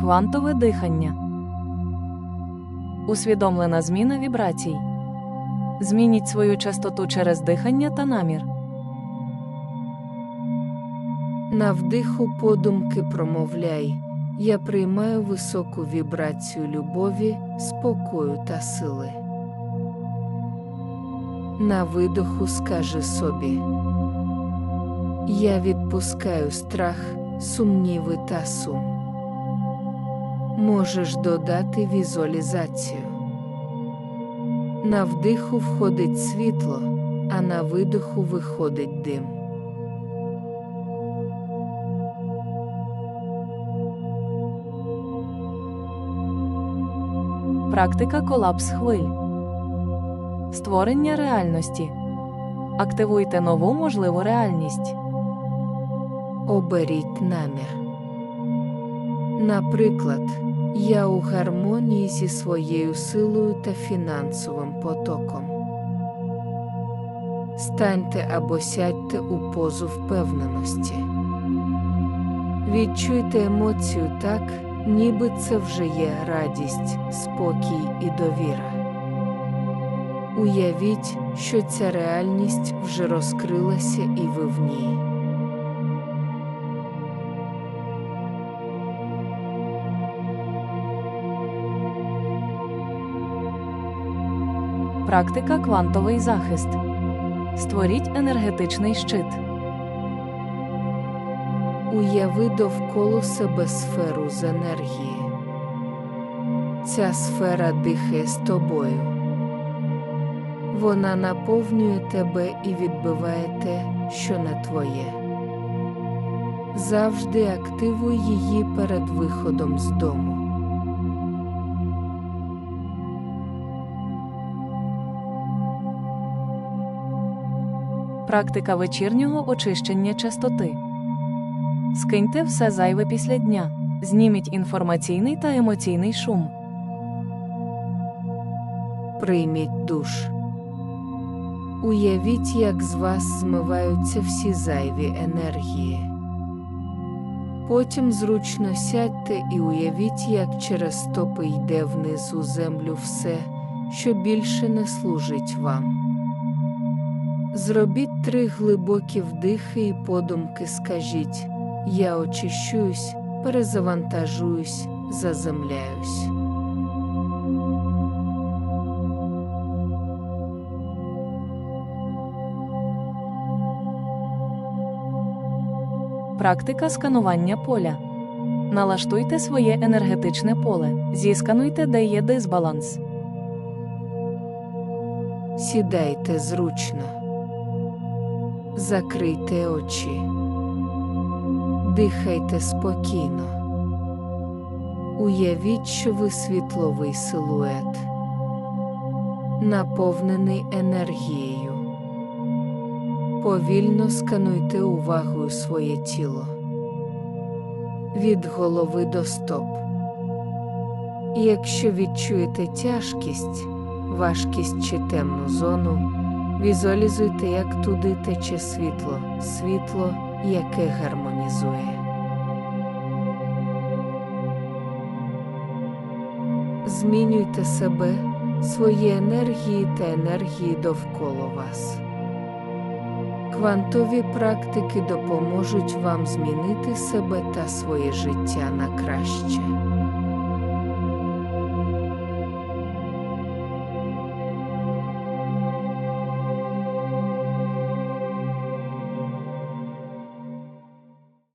Квантове дихання. Усвідомлена зміна вібрацій. Змініть свою частоту через дихання та намір. На вдиху подумки промовляй. Я приймаю високу вібрацію любові, спокою та сили. На видоху скажи собі. Я відпускаю страх, сумніви та сум. Можеш додати візуалізацію. На вдиху входить світло, а на видоху виходить дим. Практика колапс хвиль. Створення реальності. Активуйте нову можливу реальність. Оберіть намір. Наприклад, я у гармонії зі своєю силою та фінансовим потоком. Станьте або сядьте у позу впевненості. Відчуйте емоцію так, ніби це вже є радість, спокій і довіра. Уявіть, що ця реальність вже розкрилася і ви в ній. Практика квантовий захист. Створіть енергетичний щит. Уяви довкола себе сферу з енергії. Ця сфера дихає з тобою. Вона наповнює тебе і відбиває те, що не твоє. Завжди активуй її перед виходом з дому. Практика вечірнього очищення частоти. Скиньте все зайве після дня. Зніміть інформаційний та емоційний шум. Прийміть душ. Уявіть, як з вас змиваються всі зайві енергії. Потім зручно сядьте і уявіть, як через стопи йде вниз у землю все, що більше не служить вам. Зробіть три глибокі вдихи і подумки скажіть Я очищуюсь, перезавантажуюсь, заземляюсь. Практика сканування поля. Налаштуйте своє енергетичне поле. Зіскануйте, де є дисбаланс. Сідайте зручно. Закрийте очі. Дихайте спокійно. Уявіть, що ви світловий силует, наповнений енергією. Повільно скануйте увагою своє тіло від голови до стоп. Якщо відчуєте тяжкість, важкість чи темну зону, візуалізуйте, як туди тече світло, світло, яке гармонізує. Змінюйте себе, свої енергії та енергії довкола вас. Квантові практики допоможуть вам змінити себе та своє життя на краще.